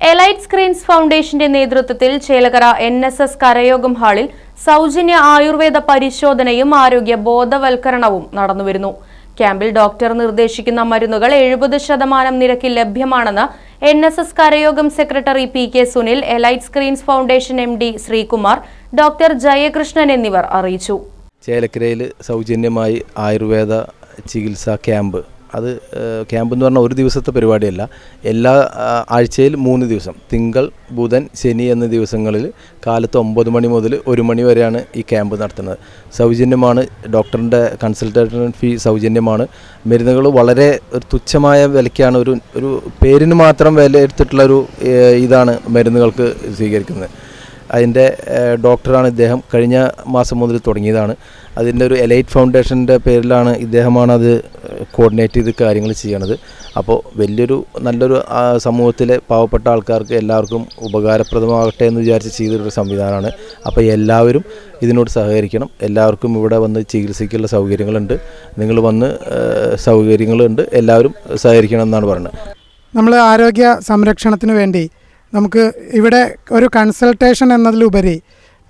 elite screens ഫൗണ്ടേഷന്റെ നേതൃത്വത്തിൽ Chelakkara N S S കരയോഗം ഹാളിൽ സൗജന്യ ആയുർവേദ പരിശോധനയും ആരോഗ്യ ബോധവൽക്കരണവും നടന്നുവരുന്നു. ക്യാമ്പിൽ ഡോക്ടർ നിർദ്ദേശിക്കുന്ന മരുന്നുകൾ എഴുപത് ശതമാനം നിരക്കിൽ ലഭ്യമാണെന്ന് N S S കരയോഗം secretary P K Sunil Elite Screens Foundation M D Sreekumar doctor Jayakrishnan എന്നിവർ അറിയിച്ചു. ചേലക്കരയിൽ സൗജന്യമായി ആയുർവേദ ചികിത്സാ ക്യാമ്പ് അത് ക്യാമ്പ് എന്ന് പറഞ്ഞാൽ ഒരു ദിവസത്തെ പരിപാടിയല്ല. എല്ലാ ആഴ്ചയിൽ മൂന്ന് ദിവസം. തിങ്കൾ ബുധൻ ശനി എന്ന ദിവസങ്ങളിൽ കാലത്ത് ഒമ്പത് മണി മുതൽ ഒരു മണി വരെയാണ് ഈ ക്യാമ്പ് നടത്തുന്നത്. സൗജന്യമാണ് ഡോക്ടറിന്റെ കൺസൾട്ടേഷൻ ഫീ സൗജന്യമാണ്. മരുന്നുകൾ വളരെ ഒരു തുച്ഛമായ വിലയ്ക്കാണ് ഒരു ഒരു പേരിന് മാത്രം വില ഒരു ഇതാണ് മരുന്നുകൾക്ക് സ്വീകരിക്കുന്നത്. അതിന്റെ ഡോക്ടറാണ് ഇദ്ദേഹം കഴിഞ്ഞ മാസം മുതൽ തുടങ്ങിയതാണ്. അതിന്റെ ഒരു എലൈറ്റ് ഫൗണ്ടേഷന്റെ പേരിലാണ് ഇദ്ദേഹമാണ് അത് കോർഡിനേറ്റ് ചെയ്ത് കാര്യങ്ങൾ ചെയ്യണത്. അപ്പോൾ വലിയൊരു നല്ലൊരു സമൂഹത്തിലെ പാവപ്പെട്ട ആൾക്കാർക്ക് എല്ലാവർക്കും ഉപകാരപ്രദമാകട്ടെ എന്ന് വിചാരിച്ച് ചെയ്തൊരു സംവിധാനമാണ്. അപ്പോൾ എല്ലാവരും ഇതിനോട് സഹകരിക്കണം. എല്ലാവർക്കും ഇവിടെ വന്ന് ചികിത്സയ്ക്കുള്ള സൗകര്യങ്ങളുണ്ട്. നിങ്ങൾ വന്ന് സൗകര്യങ്ങളുണ്ട്. എല്ലാവരും സഹകരിക്കണം എന്നാണ് പറയുന്നത്. നമ്മൾ ആരോഗ്യ സംരക്ഷണത്തിന് വേണ്ടി നമുക്ക് ഇവിടെ ഒരു കൺസൾട്ടേഷൻ എന്നതിലുപരി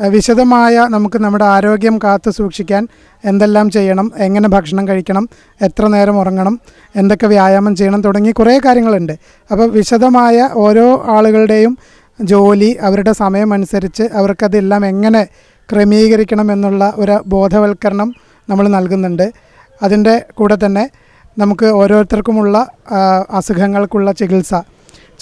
വിശദമായ നമുക്ക് നമ്മുടെ ആരോഗ്യം കാത്തു സൂക്ഷിക്കാൻ എന്തെല്ലാം ചെയ്യണം എങ്ങനെ ഭക്ഷണം കഴിക്കണം എത്ര നേരം ഉറങ്ങണം എന്തൊക്കെ വ്യായാമം ചെയ്യണം തുടങ്ങി കുറേ കാര്യങ്ങളുണ്ട്. അപ്പോൾ വിശദമായ ഓരോ ആളുകളുടെയും ജോലി അവരുടെ സമയമനുസരിച്ച് അവർക്കതെല്ലാം എങ്ങനെ ക്രമീകരിക്കണം എന്നുള്ള ഒരു ബോധവൽക്കരണം നമ്മൾ നൽകുന്നുണ്ട്. അതിന്റെ കൂടെ തന്നെ നമുക്ക് ഓരോരുത്തർക്കുമുള്ള അസുഖങ്ങൾക്കുള്ള ചികിത്സ.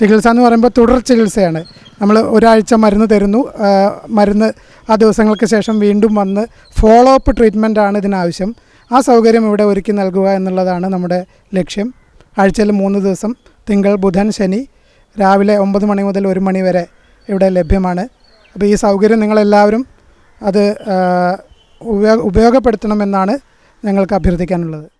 ചികിത്സ എന്ന് പറയുമ്പോൾ തുടർ ചികിത്സയാണ്. നമ്മൾ ഒരാഴ്ച മരുന്ന് തരുന്നു. മരുന്ന് ആ ദിവസങ്ങൾക്ക് ശേഷം വീണ്ടും വന്ന് ഫോളോ അപ്പ് ട്രീറ്റ്മെന്റ് ആണ് ഇതിനാവശ്യം. ആ സൗകര്യം ഇവിടെ ഒരുക്കി നൽകുക എന്നുള്ളതാണ് നമ്മുടെ ലക്ഷ്യം. ആഴ്ചയിൽ മൂന്ന് ദിവസം തിങ്കൾ ബുധൻ ശനി രാവിലെ ഒമ്പത് മണി മുതൽ ഒരു മണി വരെ ഇവിടെ ലഭ്യമാണ്. അപ്പോൾ ഈ സൗകര്യം നിങ്ങളെല്ലാവരും അത് ഉപയോഗ ഉപയോഗപ്പെടുത്തണമെന്നാണ് ഞങ്ങൾക്ക് അഭ്യർത്ഥിക്കാനുള്ളത്.